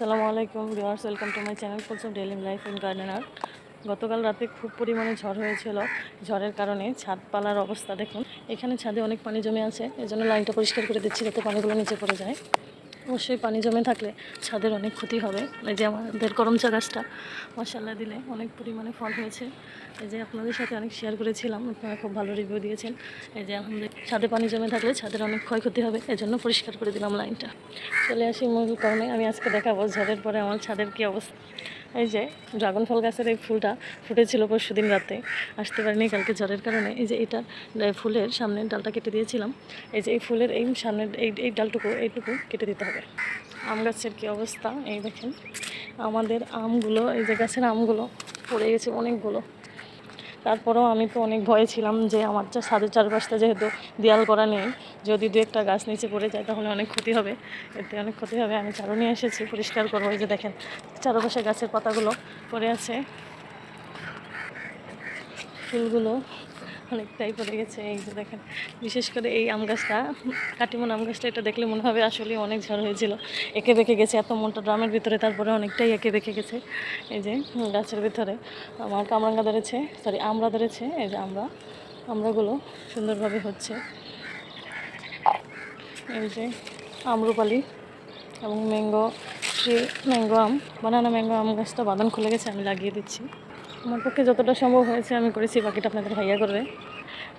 আসসালামু আলাইকুম viewers, welcome to my channel ফুলসম daily life in gardener. গতকাল রাতে খুব পরিমাণে ঝড় হয়েছিল। ঝড়ের কারণে ছাদ পালার অবস্থা দেখুন। এখানে ছাদে অনেক পানি জমে আছে, এজন্য লাইনটা পরিষ্কার করে দিচ্ছি যাতে পানিগুলো নিচে পড়ে যায়। অবশ্যই পানি জমে থাকলে ছাদের অনেক ক্ষতি হবে। এই যে আমাদের করমচা গাছটা মশাল্লা দিলে অনেক পরিমাণে ফল হয়েছে। এই যে আপনাদের সাথে অনেক শেয়ার করেছিলাম, আপনারা খুব ভালো রিভিউ দিয়েছেন। এই যে আমাদের ছাদে পানি জমে থাকলে ছাদের অনেক ক্ষয়ক্ষতি হবে, এজন্য পরিষ্কার করে দিলাম লাইনটা চলে আসি মূল কারণে আমি আজকে দেখাবো ঝড়ের পরে আমার ছাদের কী অবস্থা। এই যে ড্রাগন ফল গাছের এই ফুলটা ফুটেছিল পরশু দিন রাতে, আসতে পারিনি কালকে জ্বরের কারণে। এই যে এটা ফুলের সামনের ডালটা কেটে দিয়েছিলাম। এই যে এই ফুলের এই সামনের, এই এই ডালটুকু, এইটুকু কেটে দিতে হবে। আম গাছের কী অবস্থা? এই দেখেন, আমাদের আমগুলো, এই যে গাছের আমগুলো পড়ে গেছে অনেকগুলো। তারপরেও আমি তো অনেক ভয়ে ছিলাম যে আমার যা ছাদের চারপাশটা যেহেতু দেয়াল করা নেই, যদি দু একটা গাছ নিচে পড়ে যায় তাহলে অনেক ক্ষতি হবে। এতে অনেক ক্ষতি হবে। আমি চারো নিয়ে এসেছি, পরিষ্কার করব। যে দেখেন, চারপাশে গাছের পাতাগুলো পড়ে আছে। ফুলগুলো অনেকটাই পড়ে গেছে। এই যে দেখেন, বিশেষ করে এই আম গাছটা, কাটিমন আম গাছটা, এটা দেখলে মনে হবে আসলে অনেক ঝড় হয়েছিল। এঁকে বেঁকে গেছে, এত মোটা ড্রামের ভিতরে, তারপরে অনেকটাই এঁকে বেঁকে গেছে। এই যে গাছের ভিতরে আমার কামরাঙ্গা ধরেছে সরি আমরা ধরেছে, এই যে আমরা আমরাগুলো সুন্দরভাবে হচ্ছে। এই যে আমরুপালি এবং ম্যাঙ্গো ট্রি ম্যাঙ্গো আম, বানানা ম্যাঙ্গো আম গাছটা বাদান খুলে গেছে, আমি লাগিয়ে দিচ্ছি। আমার পক্ষে যতটা সম্ভব হয়েছে, আমি করেছি, বাকিটা আপনাদের ভাইয়া করবে।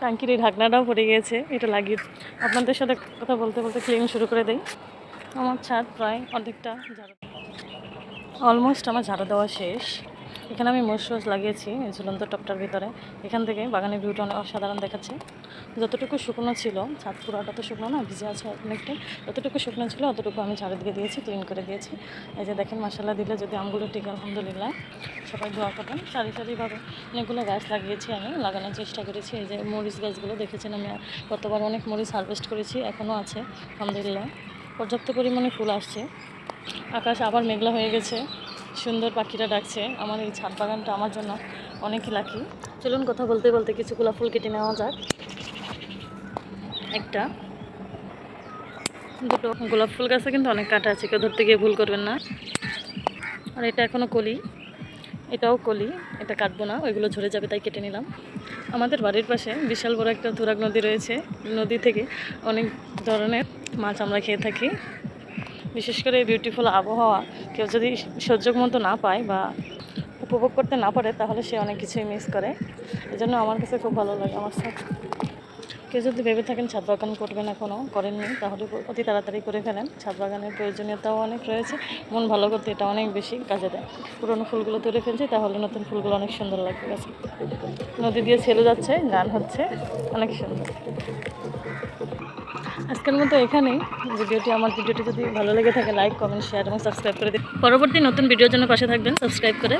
টাঙ্কির এই ঢাকনাটাও পড়ে গিয়েছে, এটা লাগিয়ে আপনাদের সাথে কথা বলতে বলতে ক্লিন শুরু করে দেই। আমার ছাদ প্রায় অর্ধেকটা ঝাড়া অলমোস্ট আমার ঝাড়া দেওয়া শেষ। এখানে আমি মোষ রোজ লাগিয়েছি ঝুলন্ত টপটার ভিতরে। এখান থেকে বাগানের ভিউটা অনেক অসাধারণ দেখাচ্ছে। যতটুকু শুকনো ছিল, ছাদ পুরাটা তো শুকনো না, ভিজে আছে অনেকটাই যতটুকু শুকনো ছিল, অতটুকু আমি দিয়ে দিয়েছি, ক্লিন করে দিয়েছি। এই যে দেখেন মশালা দিলে যদি আমগুলো ঠিক আলহামদুলিল্লাহ। সবাই দোয়া করবেন। সারি সারিভাবে অনেকগুলো গাছ লাগিয়েছি আমি, লাগানোর চেষ্টা করেছি। এই যে মরিচ গাছগুলো দেখেছেন আমি, গতবার অনেক মরিচ হারভেস্ট করেছি, এখনও আছে, আলহামদুলিল্লাহ। পর্যাপ্ত পরিমাণে ফুল আসছে। আকাশ আবার মেঘলা হয়ে গেছে। সুন্দর পাখিরা ডাকছে। আমার এই ছাদ বাগানটা আমার জন্য অনেক লাকি চলুন কথা বলতে বলতে কিছু গোলাপ ফুল কেটে নেওয়া যাক। একটা। দুটো। গোলাপ ফুল গাছে কিন্তু অনেক কাটা আছে, কেউ ধরতে গিয়ে ভুল করবেন না। আর এটা এখনও কলি। এটাও কলি, এটা কাটবো না, ওইগুলো ঝরে যাবে তাই কেটে নিলাম। আমাদের বাড়ির পাশে বিশাল বড় একটা তুরাগ নদী রয়েছে। নদী থেকে অনেক ধরনের মাছ আমরা খেয়ে থাকি। বিশেষ করে বিউটিফুল আবহাওয়া, কেউ যদি সহ্য মতো না পায় বা উপভোগ করতে না পারে, তাহলে সে অনেক কিছুই মিস করে। এজন্য আমার কাছে খুব ভালো লাগে আমার সাথে কেউ যদি ভেবে থাকেন ছাদ বাগান করবেন এখনও করেননি, তাহলে অতি তাড়াতাড়ি করে ফেলেন। ছাদ বাগানের প্রয়োজনীয়তাও অনেক রয়েছে, মন ভালো করতে এটা অনেক বেশি কাজে দেয়। পুরোনো ফুলগুলো তুলে ফেলছি, তাহলে নতুন ফুলগুলো অনেক সুন্দর লাগবে গাছে। নদী দিয়ে ছেলে যাচ্ছে, গান হচ্ছে, অনেক সুন্দর। আজকের মতো এখানেই। ভিডিওটি আমার ভিডিওটি যদি ভালো লেগে থাকে লাইক কমেন্ট শেয়ার এবং সাবস্ক্রাইব করে দিন। পরবর্তী নতুন ভিডিওর জন্য পাশে থাকবেন সাবস্ক্রাইব করে।